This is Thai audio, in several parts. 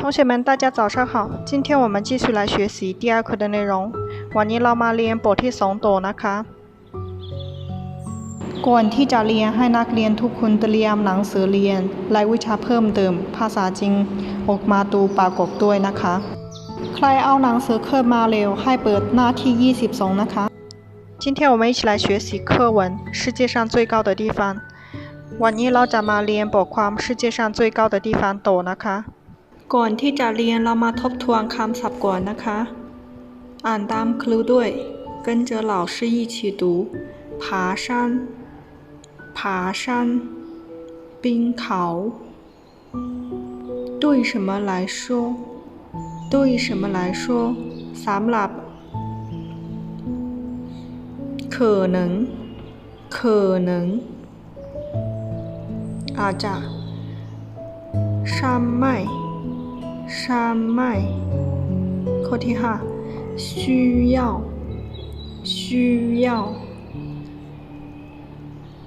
同学们，大家早上好！今天我们继续来学习第二课的内容。วันนี้เรามาเรียนบทที่สองต่อนะคะ ก่อนที่จะเรียนให้นักเรียนทุกคนเตรียมหนังสือเรียนและวิชาเพิ่มเติม ภาษาจริง ออกมาดูปรากฏด้วยนะคะ ใครเอาหนังสือเครื่องมาเร็วให้เปิดหน้าที่ 22 นะคะ今天我们一起来学习课文《世界上最高的地方》วันนี้เราจะมาเรียนบทความ世界上最高的地方ต่อนะคะ ก่อนที่จะเรียนเรามาทบทวนคำศัพท์ก่อนนะคะ อ่านตามครูด้วย跟着老师一起读爬山爬山冰เขา对什么来说对什么来说สำหรับ可能可能อาจจะ山脉 山脉ข้อที่ห้า需要需要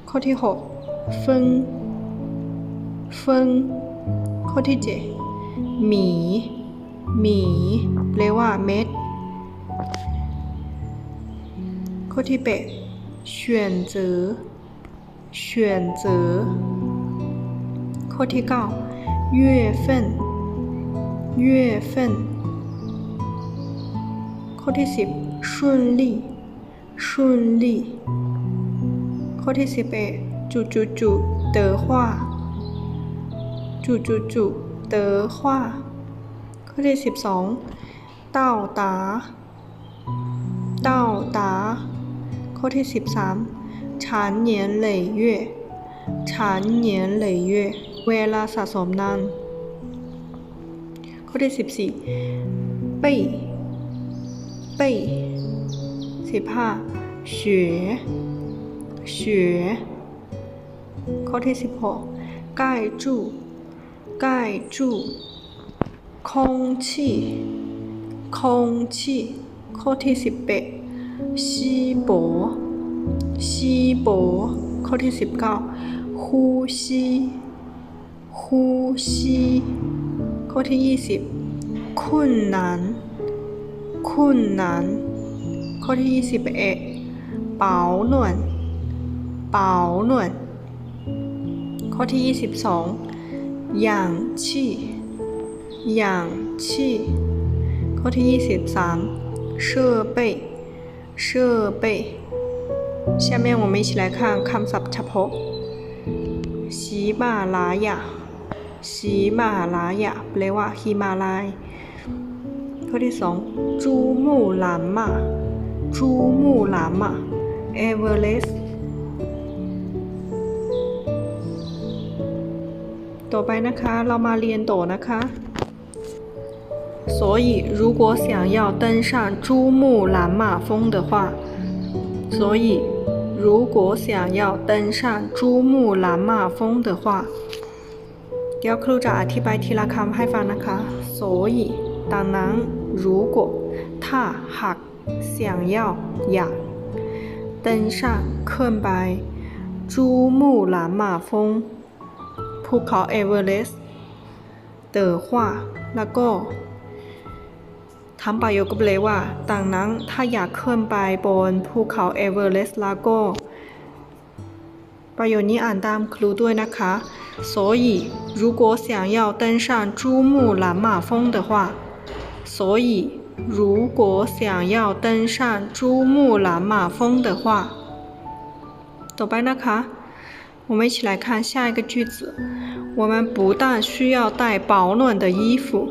ข้อที่หก分分ข้อที่เจ็ดหมีหมีแปลว่าเม็ดข้อที่แปด选择选择ข้อที่เก้า月份 月份ข้อที่สิบ顺利顺利ข้อที่สิบเอ็ดจุจุจุเต๋อวาจุจุจุเต๋อวาข้อที่สิบสอง到达到达ข้อที่สิบสาม长年累月长年累月เเวลาสะสมนาน ข้อที่สิบสี่เป้ยเป้ยสิบห้า学学ข้อที่สิบหก盖住盖住空气空气ข้อที่สิบแปด稀薄稀薄ข้อที่สิบเก้า呼吸呼吸ข้อที่ยี่สิบ 困难困难ข้อที่ยี่สิบเอ็ด保暖保暖ข้อที่ยี่สิบสอง氧气氧气ข้อที่ยี่สิบสาม设备设备下面我们一起来看คำศัพท์เฉพาะ喜马拉雅喜马拉雅แปลว่าฮิมาลาย ข้อที่สองจูมูหลานมาจูมูหลานมาเอเวอเรสต์ต่อไปนะคะ เรามาเรียนต่อนะคะ 所以如果想要登上珠穆朗玛峰的话，所以如果想要登上珠穆朗玛峰的话，เดี๋ยวครูจะอธิบายทีละคำให้ฟังนะคะ所以ดังนั้น 如果ถ้าหาก想要อยาก登上ขึ้นไป珠穆朗玛峰ภูเขาเอเวอเรสต์的话แล้วก็ทำประโยคก็แปลว่าดังนั้นถ้าอยากขึ้นไปบนภูเขาเอเวอเรสต์แล้วก็ ประโยคนี้อ่านตามครูด้วยนะคะ所以如果想要登上珠穆朗玛峰的话 所以如果想要登上珠穆朗玛峰的话ต่อไปนะคะ我们一起来看下一个句子我们不但需要带保暖的衣服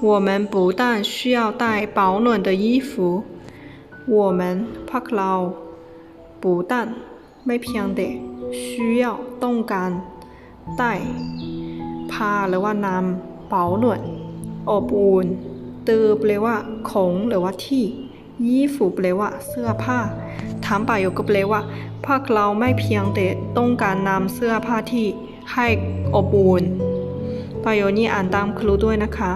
我们不但需要带保暖的衣服我们พวกเรา不但ไม่เพียงแต่需要ต้องการได้ผ้าหรือว่านำเป๋าหนวดอบอุ่นเ ตือแปลว่าของหรือว่าที่ยี่ฝูแปลว่าเสื้อผ้าถามประโยคก็แปลว่าพวกเราไม่เพียงแต่ต้องการนำเสื้อผ้าที่ให้อบอุ่นประโยคนี้อ่านตามครูด้วยนะคะ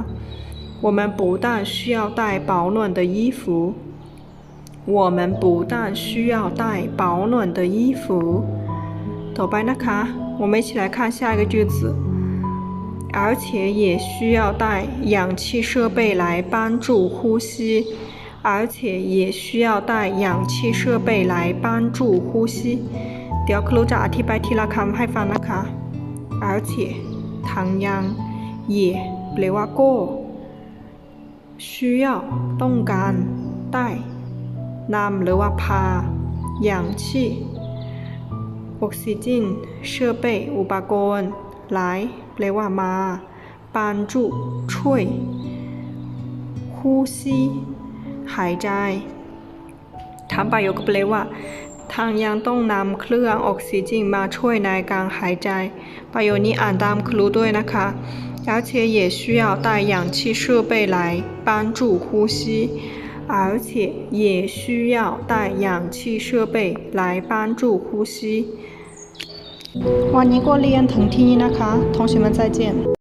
我们不但需要带保暖的衣服我们不但需要带保暖的衣服ต่อไปนะคะ我们一起来看下一个句子 而且也需要带氧气设备来帮助呼吸，而且也需要带氧气设备来帮助呼吸。เดี๋ยวครูจะอธิบายทีละคำให้ฟังนะคะ而且ทั้งยัง也แปลว่าก็需要ต้องการได้นำหรือว่าพา氧气ออกซิเจน设备อุปกรณ์ 来แปลว่ามา帮助ช่วย呼吸หายใจถามประโยคก็แปลว่า ทางยังต้องนำเครื่องออกซิเจนมาช่วยในการหายใจ ประโยคนี้อ่านตามครูด้วยนะคะ而且也需要带氧气设备来帮助呼吸，而且也需要带氧气设备来帮助呼吸。 瓦尼过立案腾听伊卡同学们再见。